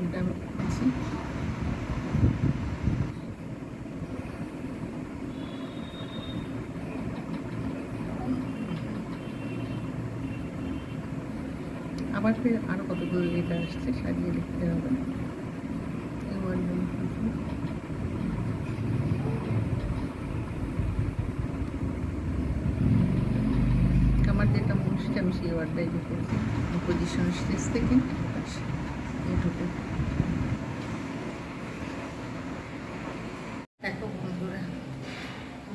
আমি আবার ফের আরও কতগুলো লেটার আসছে সাজিয়ে লিখতে হবে। আমার যেটা মনে আমি সেই ওয়ার্ডটাই লিখেছি পজিশন স্টেজ থেকে। দেখো বন্ধুরা,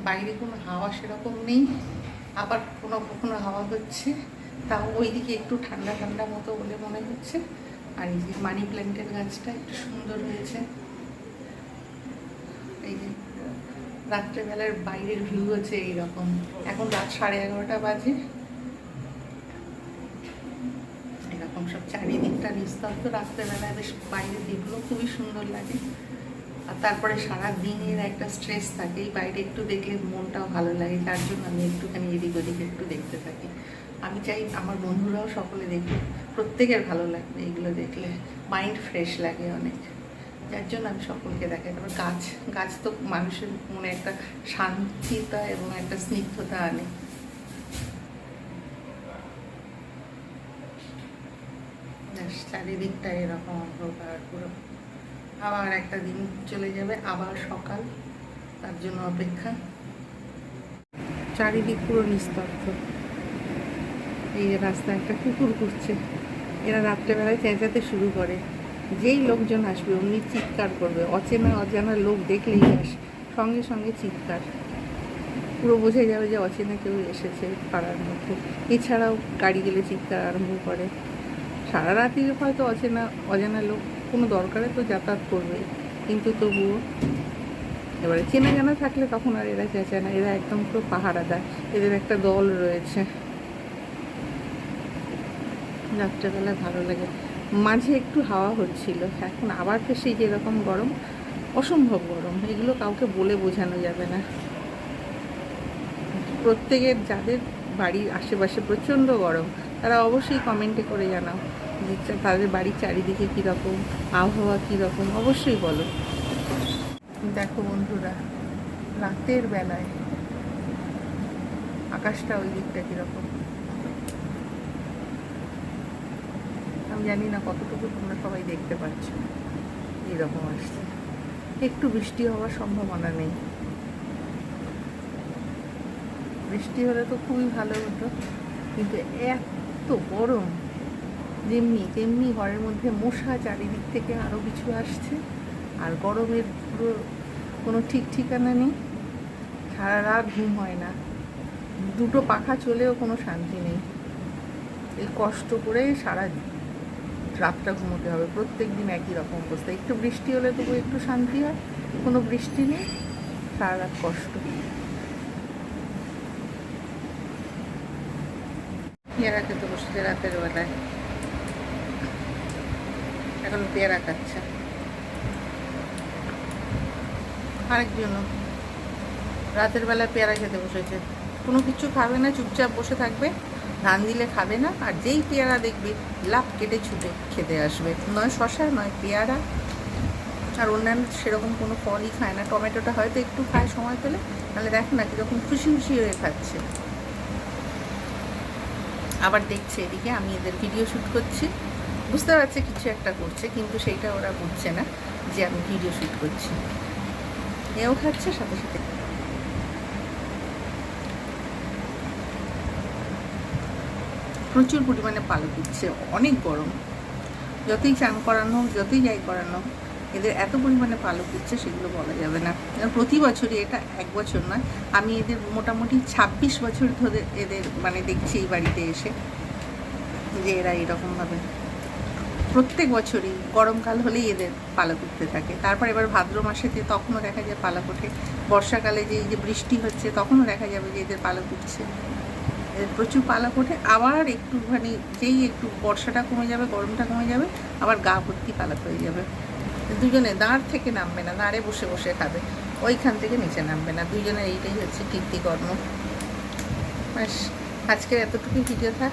বাইরে কোনো হাওয়া সেরকম নেই, আবার কোনো কখনো হাওয়া হচ্ছে, তাও ওইদিকে একটু ঠান্ডা ঠান্ডা মতো বলে মনে হচ্ছে, আর এই যে মানি প্ল্যান্টের গাছটা একটু সুন্দর হয়েছে। এই যে রাত্রেবেলার বাইরের ভিউ হচ্ছে এইরকম। এখন রাত সাড়ে এগারোটা বাজে এরকম সব চারিদিকটা নিস্তব্ধ রাত্রেবেলায় বেশ বাইরের দিকগুলো খুবই সুন্দর লাগে। আর তারপরে সারা দিনের একটা স্ট্রেস থাকে, এই বাইরে একটু দেখলে মনটাও ভালো লাগে তার জন্য আমি একটুখানি এদিক ওদিক একটু দেখতে থাকি। আমি চাই আমার বন্ধুরাও সকলে দেখবে প্রত্যেকের ভালো লাগবে এগুলো দেখলে মাইন্ড ফ্রেশ লাগে অনেক। যার জন্য আমি সকলকে দেখাই। তারপর গাছ গাছ তো মানুষের মনে একটা শান্তিতা এবং একটা স্নিগ্ধতা আনে ব্যাস চারিদিকটা এরকম অন্ধকার, পুরো আবার একটা দিন চলে যাবে, আবার সকাল, তার জন্য অপেক্ষা। চারিদিক পুরো নিস্তব্ধ। এই রাস্তায় একটা কুকুর ঘুরছে, এরা রাত্রেবেলায় চেঁচাতে শুরু করে। যেই লোকজন আসবে, অমনি চিৎকার করবে, অচেনা অজানা লোক দেখলেই ব্যাস সঙ্গে সঙ্গে চিৎকার। পুরো বোঝা যাবে যে অচেনা কেউ এসেছে পাড়ার মধ্যে। এছাড়াও গাড়ি গেলে চিৎকার আরম্ভ করে। সারা রাতি হয়তো অচেনা, অজানা লোক, কোনো দরকারে তো যাতায়াত করবে। কিন্তু তবুও এবারে চেনা জানা থাকলে তখন আর এরা চেঁচায় না, এরা একদম পুরো পাহারা দেয় এদের একটা দল রয়েছে। রাত্রেবেলায় ভালো লাগে। মাঝে একটু হাওয়া হচ্ছিল, এখন আবার তো সেই যেরকম গরম, অসম্ভব গরম, এগুলো কাউকে বলে বোঝানো যাবে না। প্রত্যেকের, যাদের বাড়ির আশেপাশে প্রচণ্ড গরম, তারা অবশ্যই কমেন্টে করে জানাও। তাদের বাড়ির চারিদিকে কীরকম, আবহাওয়া কীরকম, অবশ্যই বলো। দেখো বন্ধুরা, রাতের বেলায় আকাশটা ওই দিকটা কীরকম। আমি জানি না কতটুকু তোমরা সবাই দেখতে পাচ্ছ এইরকম আসছে। একটু বৃষ্টি হওয়ার সম্ভাবনা নেই। বৃষ্টি হলে তো খুবই ভালো হতো, কিন্তু এত গরম। যেমনি, তেমনি ঘরের মধ্যে মশা চারিদিক থেকে আরও কিছু আসছে। আর গরমের পুরো কোনো ঠিক ঠিকানা নেই। সারা রাত ঘুম হয় না। দুটো পাখা চলেও কোনো শান্তি নেই। এই কষ্ট করে সারা রাতটা ঘুমোতে হবে। প্রত্যেক দিন একই রকম অবস্থা। একটু বৃষ্টি হলে তবু একটু শান্তি হয়। কোনো বৃষ্টি নেই। সারা রাত কষ্ট। পেয়ারা খেতে বসেছে রাতের বেলায়। এখন পেয়ারা খাচ্ছে। আরেকজনও রাতের বেলায় পেয়ারা খেতে বসেছে। কোনো কিছু খাবে না, চুপচাপ বসে থাকবে। ধান দিলে খাবে না, আর যেই পেয়ারা দেখবে লাভ কেটে ছুটে খেতে আসবে। নয় শশা, নয় পেয়ারা। আর অন্যান্য সেরকম কোনো ফলই খায় না। টমেটোটা হয়তো একটু খায় সময় পেলে তাহলে দেখো না কীরকম খুশি খুশি হয়ে খাচ্ছে। আবার দেখছে এদিকে, আমি এদের ভিডিও শ্যুট করছি। বুঝতে পারছে কিছু একটা করছে কিন্তু সেইটা ওরা বুঝছে না যে আমি ভিডিও শ্যুট করছি। এও খাচ্ছে সাথে সাথে প্রচুর পরিমাণে পালক উঠছে অনেক গরম। যতই চান করানো হোক যতই যাই করানো হোক, এদের এত পরিমাণে পালক উঠছে সেগুলো বলা যাবে না। প্রতি বছরই এটা এক বছর নয় আমি এদের মোটামুটি ছাব্বিশ বছর ধরে এদের মানে দেখছি এই বাড়িতে এসে যে এরা এরকমভাবে প্রত্যেক বছরই গরমকাল হলেই এদের পালক উঠতে থাকে। তারপর এবার ভাদ্র মাসেতে তখনও দেখা যায় পালক ওঠে। বর্ষাকালে যে এই যে বৃষ্টি হচ্ছে, তখনও দেখা যাবে যে এদের পালক উঠছে এদের প্রচুর পালক ওঠে। আবার একটুখানি যেই একটু বর্ষাটা কমে যাবে, গরমটা কমে যাবে, আবার গা ভর্তি পালক হয়ে যাবে। দুজনে দাঁড় থেকে নামবে না দাঁড়ে বসে বসে খাবে। ওইখান থেকে নিচে নামবে না। দুজনের এইটাই হচ্ছে কীর্তিকর্ম। ব্যাস আজকের এতটুকু ভিডিও থাক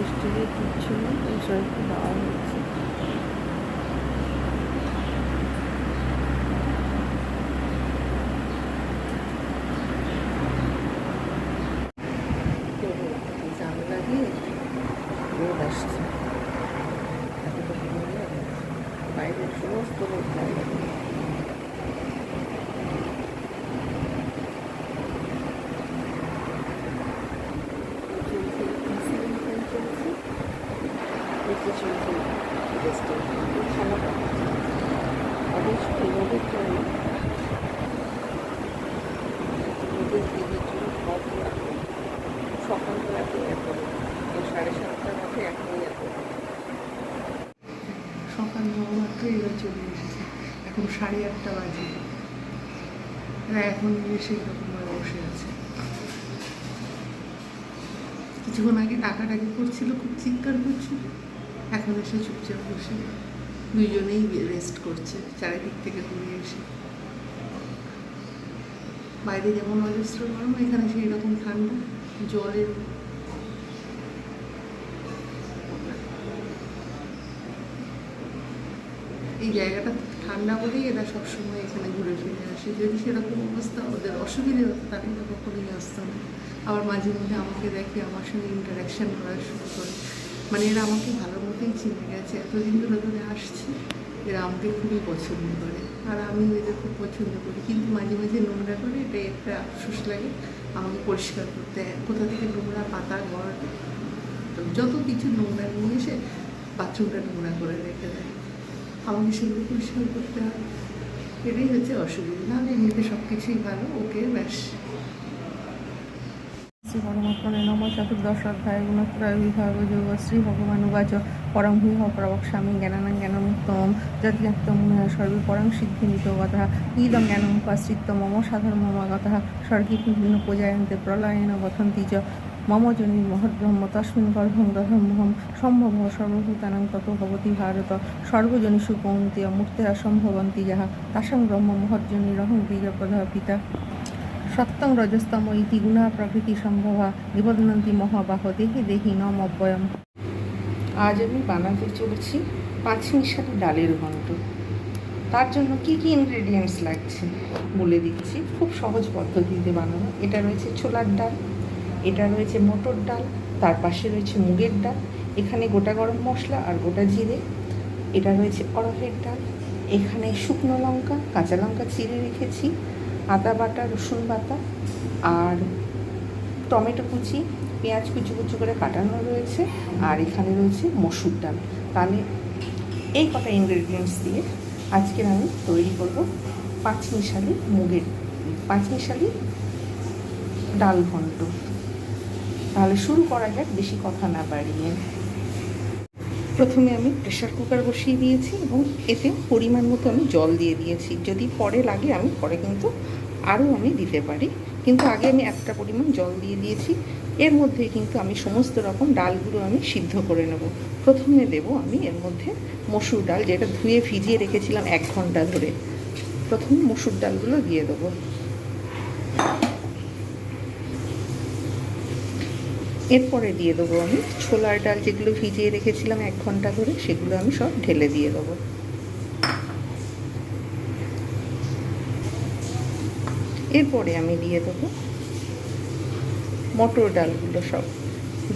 বৃষ্টি দিয়ে ছিল এইসব একটু দেওয়া হয়েছে জানলা দিয়ে রোদ আসছে এতটা ভালো লাগে। বাইরের সমস্ত রোদ বাইরে চলছে সিলিং ফ্যান চলছে নিচে চলছে টেস্টিং খানাটা অবশ্য রোদের জন্য রোদের দিকের জন্য সব রাখবে সকালবেলাতে এত সাড়ে সাতটার মধ্যে এখনই এত সকাল এরা চলে এসেছে। এখন সাড়ে আটটা বাজে। এখন এসে এরকমভাবে বসে আছে। কিছুক্ষণ আগে ডাকাডাকি করছিল, খুব চিৎকার করছিল। এখন এসে চুপচাপ বসে দুইজনেই রেস্ট করছে, চারিদিক থেকে ঘুরে এসে। বাইরে যেমন অজস্র গরম, এখানে সেই রকম ঠান্ডা জলের এই জায়গাটা ঠান্ডা বলেই এরা সবসময় এখানে ঘুরে ফিরে আসে। যদি সেরকম অবস্থা, ওদের অসুবিধে হতো, তাহলে কখনোই আসতো না। আবার মাঝে মধ্যে আমাকে দেখে, আমার সঙ্গে ইন্টারাকশন করা শুরু করে। মানে এরা আমাকে ভালো মতোই চিনে গেছে। এতদিন ধরে ধরে আসছে, এরা আমাকে খুবই পছন্দ করে। আর আমি এদের খুব পছন্দ করি। কিন্তু মাঝে মাঝে নোংরা করে এটা একটা আফসোস লাগে। আমাকে পরিষ্কার করতে। কোথা থেকে নোংরা পাতা, ঘর? যত কিছু নোংরা নিয়ে এসে বাথরুমটা নোংরা করে রেখে দেয়। আমাকে সেগুলো পরিষ্কার করতে হয়। এটাই হচ্ছে অসুবিধা। নাহলে এমনিতে সব কিছুই ভালো। ওকে, ব্যাস। শ্রী পরমাত্মনে নম চতুর্দশ অধ্যায় গুণত্রয় বিভাগ যোগ শ্রী ভগবান উবাচ পরম ভূহ প্রবক্ষ্যামি জ্ঞানানাং জ্ঞানমুক্তম যজ্ঞাত্ম সর্বে পরং সিদ্ধিমিত কথা ইদং জ্ঞানম উপাশ্রিত্য মম সাধর্ম কথা স্বর্গে বিভিন্ন পূজায়ন্তে প্রলয়েন বথন্তি চ। মম জনি মহদ্ব্রহ্ম তস্মিন গর্ভং দধমহম সম্ভব সর্বভূতানাং তত ভবতি ভারত। সর্বজনীষু কৌন্তেয় মূর্তেরা সম্ভবন্তি যাহা। তাসাং ব্রহ্ম মহজ্জনী রহং বীজপদ পিতা সত্যং রজস্তম ইতি গুণা প্রকৃতি সম্ভবা নিবদনন্তি মহাবাহ, দেহি দেহি নম অব্যয়ম। আজ আমি বানাতে চলেছি পাঁচ মিশালি ডালের ঘন্ট। তার জন্য কি কি ইনগ্রেডিয়েন্টস লাগছে বলে দিচ্ছি। খুব সহজ পদ্ধতিতে বানানো এটা রয়েছে ছোলার ডাল, এটা রয়েছে মটর ডাল, তার পাশে রয়েছে মুগের ডাল, এখানে গোটা গরম মশলা আর গোটা জিরে, এটা রয়েছে অরহের ডাল, এখানে শুকনো লঙ্কা, কাঁচা লঙ্কা চিড়ে রেখেছি আদা বাটা, রসুন বাটা আর টমেটো কুচি, পেঁয়াজ কুচি কুচি করে কাটানো রয়েছে আর এখানে রয়েছে মসুর ডাল। তাহলে এই কটা ইনগ্রেডিয়েন্টস দিয়ে আজকের আমি তৈরি করব পাঁচ মিশালি মুগের পাঁচ মিশালি ডাল ঘন্ট। তাহলে শুরু করা যাক, বেশি কথা না বাড়িয়ে। প্রথমে আমি প্রেশার কুকার বসিয়ে দিয়েছি এবং এতে পরিমাণ মতো আমি জল দিয়ে দিয়েছি। যদি পরে লাগে আমি পরে কিন্তু আরও আমি দিতে পারি। কিন্তু আগে আমি একটা পরিমাণ জল দিয়ে দিয়েছি। এর মধ্যে কিন্তু আমি সমস্ত রকম ডালগুলো আমি সিদ্ধ করে নেব। প্রথমে দেব আমি এর মধ্যে মসুর ডাল, যেটা ধুয়ে ভিজিয়ে রেখেছিলাম এক ঘণ্টা ধরে। প্রথমে মসুর ডালগুলো দিয়ে দেবো। এরপরে দিয়ে দেবো আমি ছোলার ডাল যেগুলো ভিজিয়ে রেখেছিলাম এক ঘণ্টা ধরে, সেগুলো আমি সব ঢেলে দিয়ে দেবো। এরপরে আমি দিয়ে দেবো মটর ডালগুলো সব,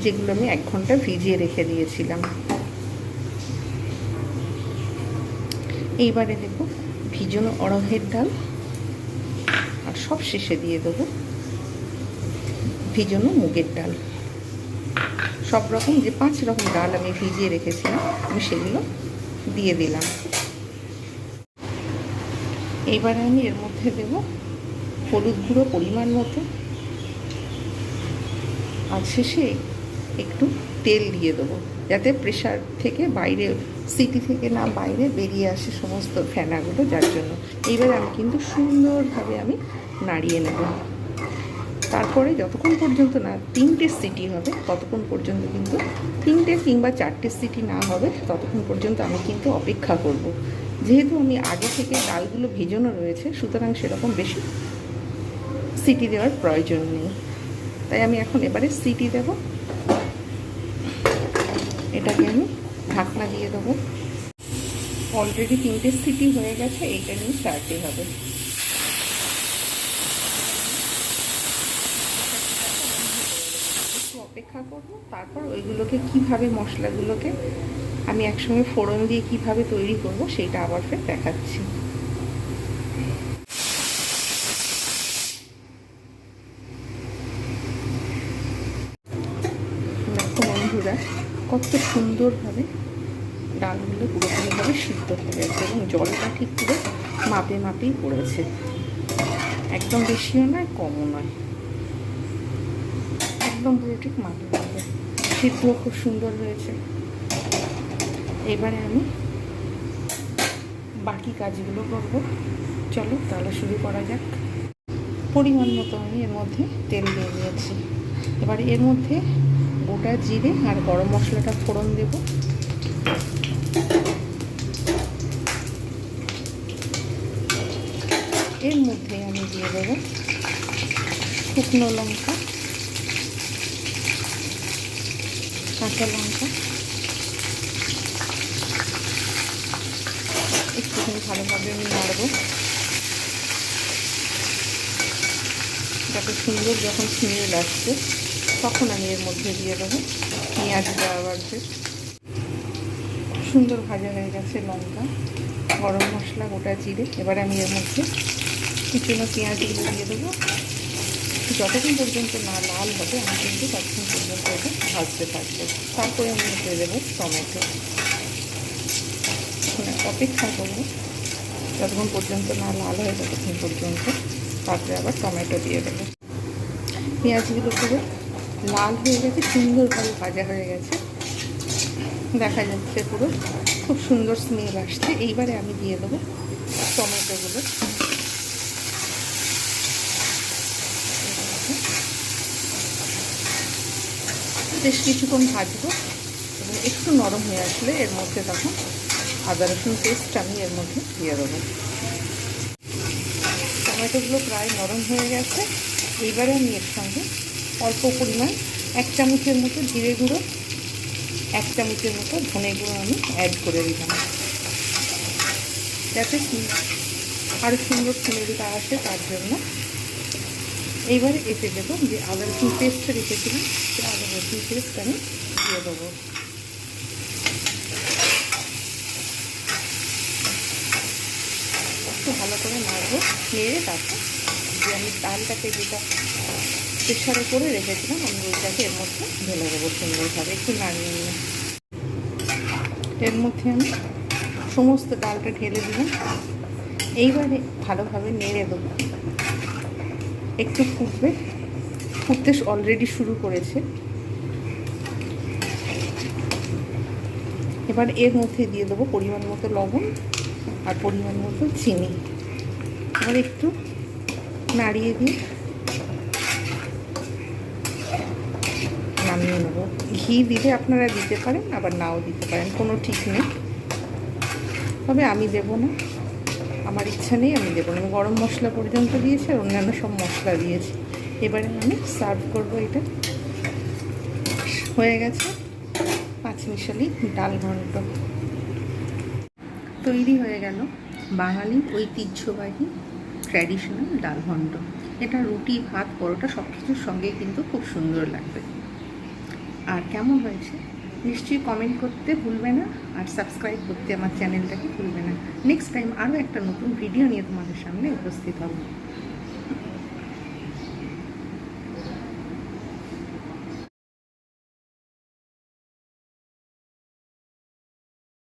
যেগুলো আমি এক ঘণ্টা ভিজিয়ে রেখে দিয়েছিলাম। এইবারে দেবো ভিজানো অড়হের ডাল, আর সব শেষে দিয়ে দেবো ভিজানো মুগের ডাল। সব রকম যে পাঁচ রকম ডাল আমি ভিজিয়ে রেখেছিলাম, আমি সেগুলো দিয়ে দিলাম। এইবারে আমি এর মধ্যে দেব হলুদ গুঁড়ো পরিমাণ মতো। আর শেষে একটু তেল দিয়ে দেবো, যাতে প্রেশার থেকে বাইরে সিটি থেকে না বাইরে বেরিয়ে আসে সমস্ত ফেনাগুলো, যার জন্য। এইবারে আমি কিন্তু সুন্দরভাবে আমি নাড়িয়ে নেব। তারপরে যতক্ষণ পর্যন্ত না তিনটে সিটি হবে, ততক্ষণ পর্যন্ত কিন্তু তিনটে কিংবা চারটে সিটি না হবে, ততক্ষণ পর্যন্ত আমি কিন্তু অপেক্ষা করব। যেহেতু আমি আগে থেকে ডালগুলো ভেজানো রয়েছে, সুতরাং সেরকম বেশি সিটি দেওয়ার প্রয়োজন নেই। তাই আমি এখন এবারে সিটি দেব। এটাকে আমি ঢাকনা দিয়ে দেবো। অলরেডি তিনটে সিটি হয়ে গেছে, এইটা নিয়ে চারটে হবে একটু অপেক্ষা করব, তারপর ওইগুলোকে কীভাবে মশলাগুলোকে আমি একসঙ্গে ফোড়ন দিয়ে কীভাবে তৈরি করব সেটা আবার ফের দেখাচ্ছি। দেখো বন্ধুরা, কত সুন্দরভাবে ডালগুলো পুরোপুরিভাবে সিদ্ধ হয়ে গেছে এবং জলটা ঠিক করে মাপে মাপেই পড়েছে। একদম বেশিও নয়, কমও নয়। একদম পুরো ঠিক মাপে সিদ্ধ খুব সুন্দর হয়েছে। এবারে আমি বাকি কাজগুলো করব। চলো তাহলে শুরু করা যাক। পরিমাণ মতো আমি এর মধ্যে তেল দিয়ে নিয়েছি এবারে এর মধ্যে গোটা জিরে আর গরম মশলাটা ফোড়ন দেবো। এর মধ্যে আমি দিয়ে দেবো শুকনো লঙ্কা। কাঁচা লঙ্কা। একটুখানি ভালোভাবে আমি নাড়বো। যাতে সুন্দর যখন স্মেল আসছে, তখন আমি এর মধ্যে দিয়ে দেবো। পেঁয়াজ আবার যে সুন্দর ভাজা হয়ে গেছে লঙ্কা। গরম মশলা, গোটা জিরে। এবার আমি এর মধ্যে কুচনো পেঁয়াজগুলো দিয়ে দেবো। যতক্ষণ পর্যন্ত না লাল হবে, আমি কিন্তু ততক্ষণ পর্যন্ত এটা ভাজতে থাকব। তারপরে আমি দিয়ে দেবো টমেটো। অপেক্ষা করব। যতক্ষণ পর্যন্ত না লাল হয় ততক্ষণ পর্যন্ত তারপরে আবার টমেটো দিয়ে দেবো। পেঁয়াজগুলো পুরো লাল হয়ে গেছে, সুন্দরভাবে ভাজা হয়ে গেছে। দেখা যাচ্ছে পুরো খুব সুন্দর স্মেল আসছে। এইবারে আমি দিয়ে দেবো টমেটোগুলো। বেশ কিছুক্ষণ ভাজবো এবং একটু নরম হয়ে আসলে এর মধ্যে তখন আদা রসুন পেস্ট আমি এর মধ্যে দিয়ে দেবো। টমেটোগুলো প্রায় নরম হয়ে গেছে। এইবারে আমি এর সঙ্গে অল্প পরিমাণ এক চামচের মতো জিরে গুঁড়ো, এক চামচের মতো ধনে গুঁড়ো আমি অ্যাড করে দিলাম। যাতে আরও সুন্দর স্মেলটা আসে তার জন্য এইবারে এসে দেবো যে আদা রসুন পেস্টটা রেখেছিলাম সেই আদা রসুন পেস্ট আমি দিয়ে দেবো। একটু ভালো করে নাড়বো, নেড়ে তারপর যে আমি ডালটাকে যেটা প্রেশারে করে রেখেছিলাম, আমি ওইটাকে এর মধ্যে ঢেলে দেবো সুন্দরভাবে, একটু নাড়িয়ে নিয়ে। এর মধ্যে আমি সমস্ত ডালটা ঢেলে দিলাম। এইবারে ভালোভাবে নেড়ে দেবো। একটু ফুটবে। ফুটতে অলরেডি শুরু করেছে। এবার এর মধ্যে দিয়ে দেবো পরিমাণ মতো লবণ আর পরিমাণ মতো চিনি। এবার একটু নাড়িয়ে দিয়ে নামিয়ে নেব। ঘি দিলে আপনারা দিতে পারেন, আবার নাও দিতে পারেন, কোনো ঠিক নেই। তবে আমি দেব না। আমার ইচ্ছা নেই, আমি দেবো আমি গরম মশলা পর্যন্ত দিয়েছি আর অন্যান্য সব মশলা দিয়েছি। এবারে আমি সার্ভ করব এটা। হয়ে গেছে পাঁচ মিশালি ডাল ঘন্ট। তৈরি হয়ে গেল বাঙালি ঐতিহ্যবাহী ট্র্যাডিশনাল ডাল ঘন্ট। এটা রুটি, ভাত, পরোটা সব কিছুর সঙ্গে কিন্তু খুব সুন্দর লাগবে। আর কেমন হয়েছে? নিশ্চয়ই কমেন্ট করতে ভুলবে না আর সাবস্ক্রাইব করতে আমার চ্যানেলটাকে ভুলবে না। নেক্সট টাইম আরও একটা নতুন ভিডিও নিয়ে তোমাদের সামনে উপস্থিত হব।